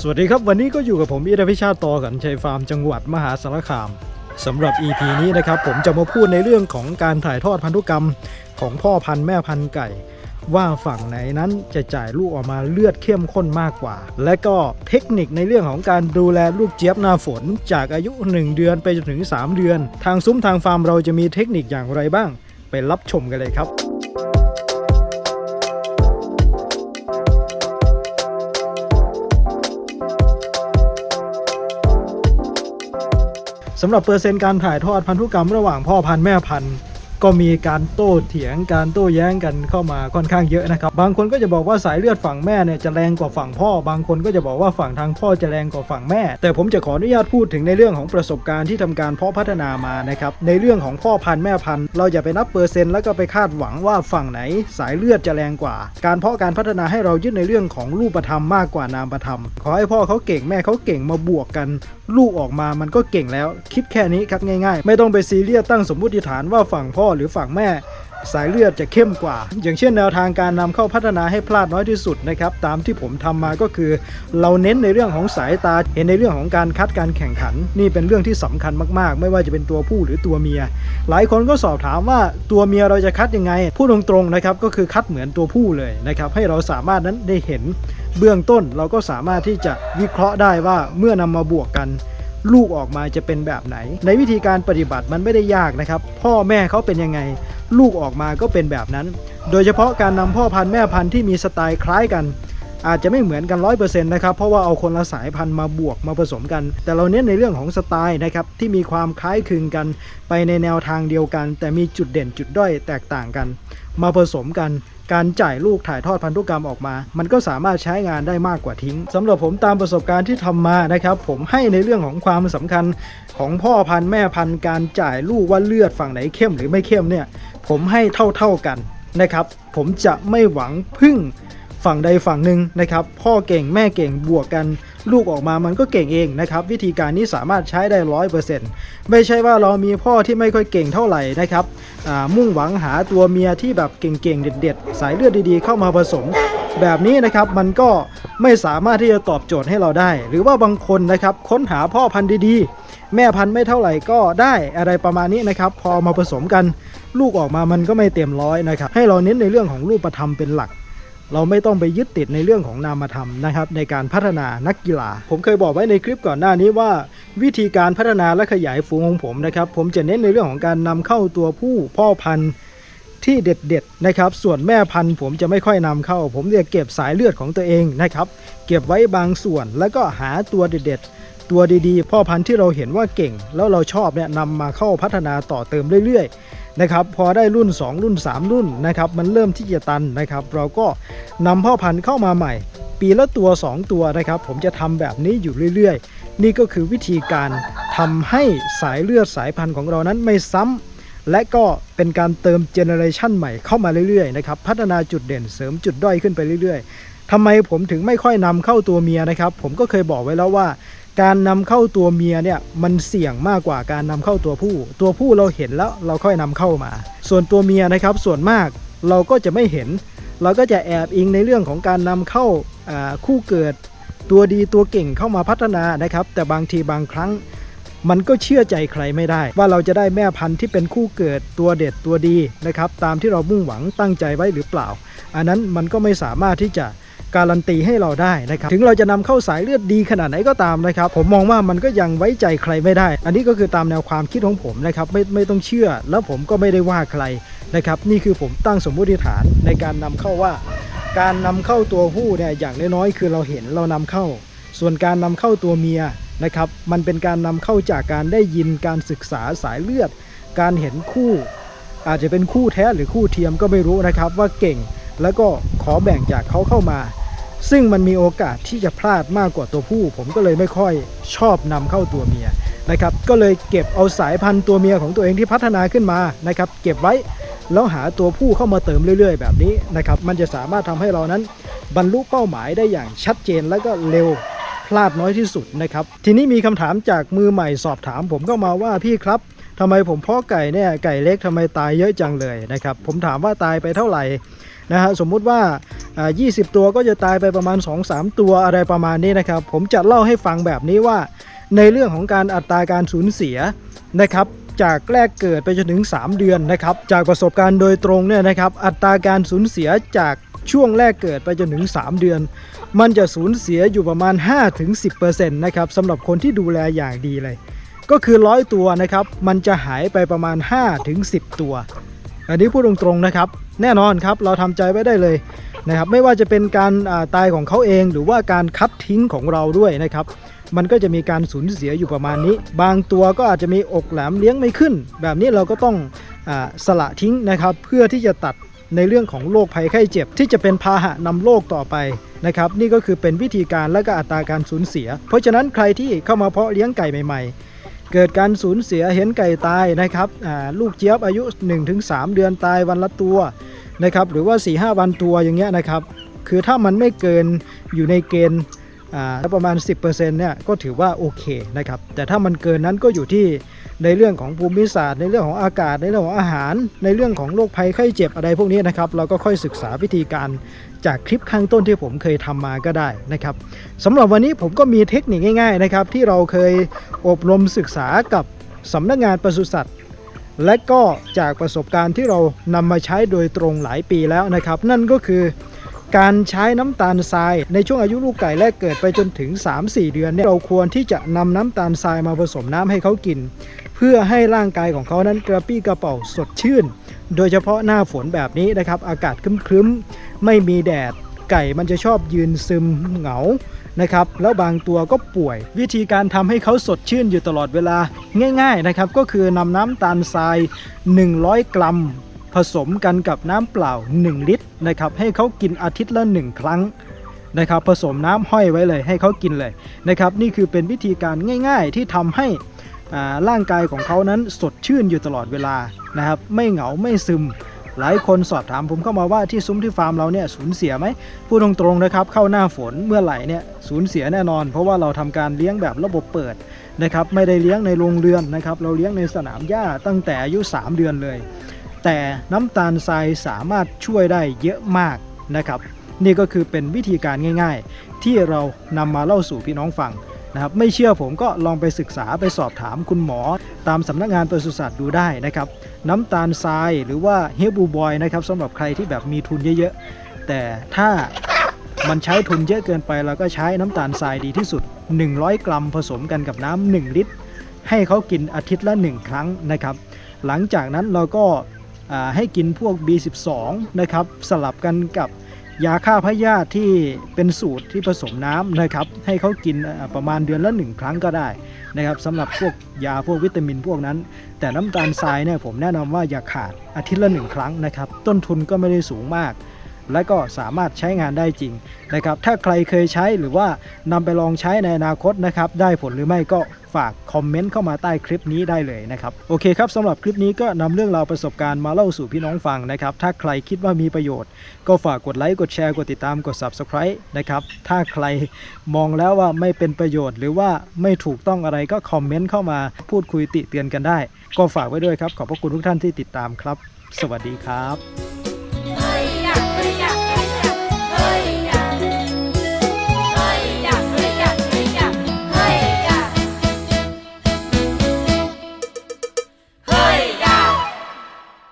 สวัสดีครับวันนี้ก็อยู่กับผมอิทพิชาติต่อกันชัยฟาร์มจังหวัดมหาสารคามสำหรับ EP นี้นะครับผมจะมาพูดในเรื่องของการถ่ายทอดพันธุกรรมของพ่อพันธุ์แม่พันธุ์ไก่ ว่าฝั่งไหนนั้นจะจ่ายลูกออกมาเลือดเข้มข้นมากกว่า และก็เทคนิคในเรื่องของการดูแลลูกเจี๊ยบหน้าฝน จากอายุ 1 เดือนไปจนถึง 3 เดือน ทางซุ้มทางฟาร์มเราจะมีเทคนิคอย่างไรบ้าง ไปรับชมกันเลยครับ สำหรับเปอร์เซ็นต์การถ่ายทอดพันธุกรรมระหว่างพ่อพันธุ์แม่พันธุ์ ก็มีการโต้เถียงการโต้แย้งกันเข้ามาค่อนข้างเยอะนะครับ บางคนก็จะบอกว่าสายเลือดฝั่งแม่เนี่ยจะแรงกว่าฝั่งพ่อ บางคนก็จะบอกว่าฝั่งทางพ่อจะแรงกว่าฝั่งแม่ แต่ผมจะขออนุญาตพูดถึงในเรื่องของประสบการณ์ที่ทำการเพาะพัฒนามานะครับในเรื่องของพ่อพันธุ์แม่พันธุ์เราอย่าไปนับเปอร์เซ็นต์แล้วก็ไปคาดหวังว่าฝั่งไหน สายเลือดจะแรงกว่า การเพาะการพัฒนาให้เรายึดในเรื่องของรูปธรรมมากกว่านามธรรม ขอให้พ่อเขาเก่งแม่เขาเก่งมาบวกกัน ลูกออกมามันก็เก่งแล้ว คิดแค่นี้ครับง่าย ๆ ไม่ต้องไปซีเรียสตั้งสมมติฐานว่าฝั่งพ่อหรือฝั่งแม่สายเลือดจะเข้มกว่า อย่างเช่นแนวทางการนำเข้าพัฒนาให้พลาดน้อยที่สุดนะครับ ตามที่ผมทำมาก็คือ เราเน้นในเรื่องของสายตา เห็นในเรื่องของการคัดการแข่งขัน นี่เป็นเรื่องที่สำคัญมากๆ ไม่ว่าจะเป็นตัวผู้หรือตัวเมีย หลายคนก็สอบถามว่าตัวเมียเราจะคัดยังไง พูดตรงๆนะครับ ก็คือคัดเหมือนตัวผู้เลยนะครับ ให้เราสามารถนั้นได้เห็น เบื้องต้นเราก็สามารถที่จะวิเคราะห์ได้ว่าเมื่อนำมาบวกกัน ลูกออกมาจะเป็นแบบไหน ในวิธีการปฏิบัติมันไม่ได้ยากนะครับ พ่อแม่เขาเป็นยังไง ลูกออกมาก็เป็นแบบนั้น โดยเฉพาะการนำพ่อพันธุ์แม่พันธุ์ที่มีสไตล์คล้ายกัน อาจจะไม่เหมือนกัน100%นะครับเพราะว่าเอาคนละสายพันธุ์มาบวกมาผสมกัน แต่เราเน้นในเรื่องของสไตล์นะครับที่มีความคล้ายคลึงกัน ไปในแนวทางเดียวกัน แต่มีจุดเด่นจุดด้อยแตกต่างกัน มาผสมกัน การจ่ายลูกถ่ายทอดพันธุกรรมออกมา มันก็สามารถใช้งานได้มากกว่าทิ้งสำหรับผมตามประสบการณ์ที่ทำมานะครับผมให้ในเรื่องของความสำคัญของพ่อพันธุ์แม่พันธุ์การจ่ายลูกว่าเลือดฝั่งไหนเข้มหรือไม่เข้มเนี่ยผมให้เท่าๆกันนะครับ ผมจะไม่หวังพึ่งฝั่งใดฝั่งหนึ่งนะครับ พ่อเก่งแม่เก่งบวกกัน ลูกออกมามันก็เก่งเองนะครับวิธีการนี้สามารถใช้ได้ร้อยเปอร์เซ็นต์ไม่ใช่ว่าเรามีพ่อที่ไม่ค่อยเก่งเท่าไหร่นะครับมุ่งหวังหาตัวเมียที่แบบเก่งๆเด็ด ๆ สายเลือดดีๆ เข้ามาผสม แบบนี้นะครับมันก็ไม่สามารถที่จะตอบโจทย์ให้เราได้ หรือว่าบางคนนะครับค้นหาพ่อพันธุ์ดีๆ แม่พันธุ์ไม่เท่าไหร่ก็ได้อะไรประมาณนี้นะครับพอมาผสมกัน ลูกออกมามันก็ไม่เต็มร้อยนะครับให้เราเน้นในเรื่องของรูปธรรมเป็นหลัก เราไม่ต้องไปยึดติดในเรื่องของนามธรรมนะครับในการพัฒนานักกีฬา ผมเคยบอกไว้ในคลิปก่อนหน้านี้ว่า วิธีการพัฒนาและขยายฝูงของผมนะครับผมจะเน้นในเรื่องของการนำเข้าตัวผู้พ่อพันธุ์ที่เด็ดๆนะครับ ส่วนแม่พันธุ์ผมจะไม่ค่อยนำเข้า ผมจะเก็บสายเลือดของตัวเองนะครับ เก็บไว้บางส่วนแล้วก็หาตัวเด็ดๆ ตัวดีๆ พ่อพันธุ์ที่เราเห็นว่าเก่ง แล้วเราชอบเนี่ยนำมาเข้าพัฒนาต่อเติมเรื่อยๆ นะครับพอได้รุ่น 2 รุ่น 3 รุ่นนะครับมันเริ่มที่จะตันนะครับ เราก็นำพ่อพันธุ์เข้ามาใหม่ ปีละตัว 2 ตัวนะครับ ผมจะทำแบบนี้อยู่เรื่อยๆ นี่ก็คือวิธีการทำให้สายเลือดสายพันธุ์ของเรานั้นไม่ซ้ำและก็เป็นการเติมเจเนอเรชันใหม่เข้ามาเรื่อยๆนะครับพัฒนาจุดเด่นเสริมจุดด้อยขึ้นไปเรื่อยๆทำไมผมถึงไม่ค่อยนำเข้าตัวเมียนะครับ ผมก็เคยบอกไว้แล้วว่า การนำเข้าตัวเมียเนี่ยมันเสี่ยงมากกว่าการนำเข้าตัวผู้ ตัวผู้เราเห็นแล้วเราค่อยนำเข้ามา ส่วนตัวเมียนะครับส่วนมากเราก็จะไม่เห็น เราก็จะแอบอิงในเรื่องของการนำเข้าอ่าคู่เกิดตัวดีตัวเก่งเข้ามาพัฒนานะครับ แต่บางทีบางครั้งมันก็เชื่อใจใครไม่ได้ ว่าเราจะได้แม่พันธุ์ที่เป็นคู่เกิดตัวเด็ดตัวดีนะครับ ตามที่เรามุ่งหวังตั้งใจไว้หรือเปล่า อันนั้นมันก็ไม่สามารถที่จะ การันตีให้เราได้นะครับถึงเราจะนำเข้าสายเลือดดีขนาดไหนก็ตามนะครับผมมองว่ามันก็ยังไว้ใจใครไม่ได้ อันนี้ก็คือตามแนวความคิดของผมนะครับไม่ไม่ต้องเชื่อ แล้วผมก็ไม่ได้ว่าใครนะครับนี่คือผมตั้งสมมติฐานในการนำเข้าว่า การนำเข้าตัวผู้เนี่ยอย่างน้อยๆคือเราเห็นเรานำเข้า ส่วนการนำเข้าตัวเมียนะครับมันเป็นการนำเข้าจากการได้ยินการศึกษาสายเลือด การเห็นคู่ อาจจะเป็นคู่แท้หรือคู่เทียมก็ไม่รู้นะครับว่าเก่ง แล้วก็ขอแบ่งจากเขาเข้ามา ซึ่งมันมีโอกาสที่จะพลาดมากกว่าตัวผู้ ผมก็เลยไม่ค่อยชอบนำเข้าตัวเมียนะครับ ก็เลยเก็บเอาสายพันธุ์ตัวเมียของตัวเองที่พัฒนาขึ้นมานะครับ เก็บไว้แล้วหาตัวผู้เข้ามาเติมเรื่อย ๆ แบบนี้นะครับ มันจะสามารถทำให้เรานั้น บรรลุเป้าหมายได้อย่างชัดเจนและก็เร็วพลาดน้อยที่สุดนะครับ ทีนี้มีคำถามจากมือใหม่สอบถาม ผมก็มาว่าพี่ครับทำไมผมเพาะไก่เนี่ยไก่เล็กทำไมตายเยอะจังเลยนะครับ ผมถามว่าตายไปเท่าไหร่ นะฮะสมมุติว่า 20 ตัวก็จะตายไปประมาณ 2-3 ตัวอะไรประมาณนี้นะครับ ผมจะเล่าให้ฟังแบบนี้ว่า ในเรื่องของการอัตราการสูญเสียนะครับจากแรกเกิดไปจนถึง 3 เดือนนะครับ จากประสบการณ์โดยตรงเนี่ยนะครับ อัตราการสูญเสียจากช่วงแรกเกิดไปจนถึง 3 เดือน มันจะสูญเสียอยู่ประมาณ 5-10%นะครับสำหรับคนที่ดูแลอย่างดีเลย ก็คือร้อยตัวนะครับ มันจะหายไปประมาณ 5-10 ตัว อันนี้พูดตรงๆนะครับ แน่นอนครับเราทำใจไว้ได้เลยนะครับไม่ว่าจะเป็นการาตายของเขาเอง หรือว่าการคัดทิ้งของเราด้วยนะครับ มันก็จะมีการสูญเสียอยู่ประมาณนี้ บางตัวก็อาจจะมีอกแหลมเลี้ยงไม่ขึ้น แบบนี้เราก็ต้องอสละทิ้งนะครับ เพื่อที่จะตัดในเรื่องของโรคภัยไข้เจ็บ ที่จะเป็นพาหะนำโรคต่อไปนะครับ นี่ก็คือเป็นวิธีการและก็อัตราการสูญเสีย เพราะฉะนั้นใครที่เข้ามาเพาะเลี้ยงไก่ใหม่ๆ เกิดการสูญเสียเห็นไก่ตายนะครับลูกเจี๊ยบอายุ 1-3 เดือนตายวันละตัวนะครับหรือว่า 4-5 วันตัวอย่างเงี้ยนะครับ คือถ้ามันไม่เกินอยู่ในเกณฑ์ อ่าประมาณ 10%เนี่ยก็ถือว่าโอเคนะครับแต่ถ้ามันเกินนั้นก็อยู่ที่ในเรื่องของภูมิศาสตร์ ในเรื่องของอากาศ ในเรื่องของอาหาร ในเรื่องของโรคภัยไข้เจ็บอะไรพวกนี้นะครับเราก็ค่อยศึกษาวิธีการจากคลิปข้างต้นที่ผมเคยทำมาก็ได้นะครับสำหรับวันนี้ผมก็มีเทคนิคง่ายๆนะครับที่เราเคยอบรมศึกษากับสำนักงานปศุสัตว์และก็จากประสบการณ์ที่เรานำมาใช้โดยตรงหลายปีแล้วนะครับ นั่นก็คือ การใช้น้ำตาลทราย ในช่วงอายุลูกไก่แรกเกิดไปจนถึง 3-4 เดือนเนี่ยเราควรที่จะนำน้ำตาลทรายมาผสมน้ำให้เขากิน เพื่อให้ร่างกายของเขานั้นกระปี้กระเป๋าสดชื่น โดยเฉพาะหน้าฝนแบบนี้นะครับ อากาศครึ้มๆไม่มีแดดไก่มันจะชอบยืนซึมเหงานะครับ แล้วบางตัวก็ป่วย วิธีการทำให้เขาสดชื่นอยู่ตลอดเวลาง่าย ๆนะครับ ก็คือนำน้ำตาลทราย 100 กรัม ผสมกันกับน้ำเปล่า 1 ลิตรนะครับให้เขากินอาทิตย์ละ 1 ครั้งนะครับผสมน้ำห้อยไว้เลยให้เขากินเลยนะครับนี่คือเป็นวิธีการง่าย ๆ ที่ทำให้ร่างกายของเขานั้นสดชื่นอยู่ตลอดเวลานะครับไม่เหงาไม่ซึมหลายคนสอบถามผมเข้ามาว่าที่ซุ้มที่ฟาร์มเราเนี่ยสูญเสียไหมพูดตรงๆนะครับ เข้าหน้าฝนเมื่อไหร่เนี่ยสูญเสียแน่นอน เพราะว่าเราทำการเลี้ยงแบบระบบเปิดนะครับ ไม่ได้เลี้ยงในโรงเรือนนะครับ เราเลี้ยงในสนามหญ้าตั้งแต่อายุ 3 เดือนเลย แต่น้ำตาลทรายสามารถช่วยได้เยอะมากนะครับ นี่ก็คือเป็นวิธีการง่าย ๆ ที่เรานำมาเล่าสู่พี่น้องฟังนะครับไม่เชื่อผมก็ลองไปศึกษาไปสอบถามคุณหมอ ตามสำนักงานปศุสัตว์ดูได้นะครับ น้ำตาลทรายหรือว่าเฮบูบอยนะครับสำหรับใครที่แบบมีทุนเยอะๆ แต่ถ้ามันใช้ทุนเยอะเกินไปเราก็ใช้น้ำตาลทรายดีที่สุด 100 กรัมผสมกันกับน้ำ1ลิตร ให้เขากินอาทิตย์ละ 1 ครั้งนะครับ หลังจากนั้นเราก็ ให้กินพวก B12 นะครับสลับกันกับยาฆ่าพยาธิที่เป็นสูตรที่ผสมน้ำนะครับให้เขากินประมาณเดือนละ1ครั้งก็ได้นะครับสำหรับพวกยาพวกวิตามินพวกนั้น แต่น้ำตาลทรายเนี่ยผมแนะนำว่าอย่าขาดอาทิตย์ละหนึ่งครั้งนะครับต้นทุนก็ไม่ได้สูงมาก และก็สามารถใช้งานได้จริงนะครับ ถ้าใครเคยใช้หรือว่านำไปลองใช้ในอนาคตนะครับ ได้ผลหรือไม่ก็ฝากคอมเมนต์เข้ามาใต้คลิปนี้ได้เลยนะครับ โอเคครับสำหรับคลิปนี้ก็นำเรื่องราวประสบการณ์มาเล่าสู่พี่น้องฟังนะครับ ถ้าใครคิดว่ามีประโยชน์ ก็ฝากกดไลค์กดแชร์กดติดตามกด subscribe นะครับ ถ้าใครมองแล้วว่าไม่เป็นประโยชน์ หรือว่าไม่ถูกต้องอะไรก็คอมเมนต์เข้ามาพูดคุยติเตียนกันได้ ก็ฝากไว้ด้วยครับขอบพระคุณทุกท่านที่ติดตามครับ สวัสดีครับ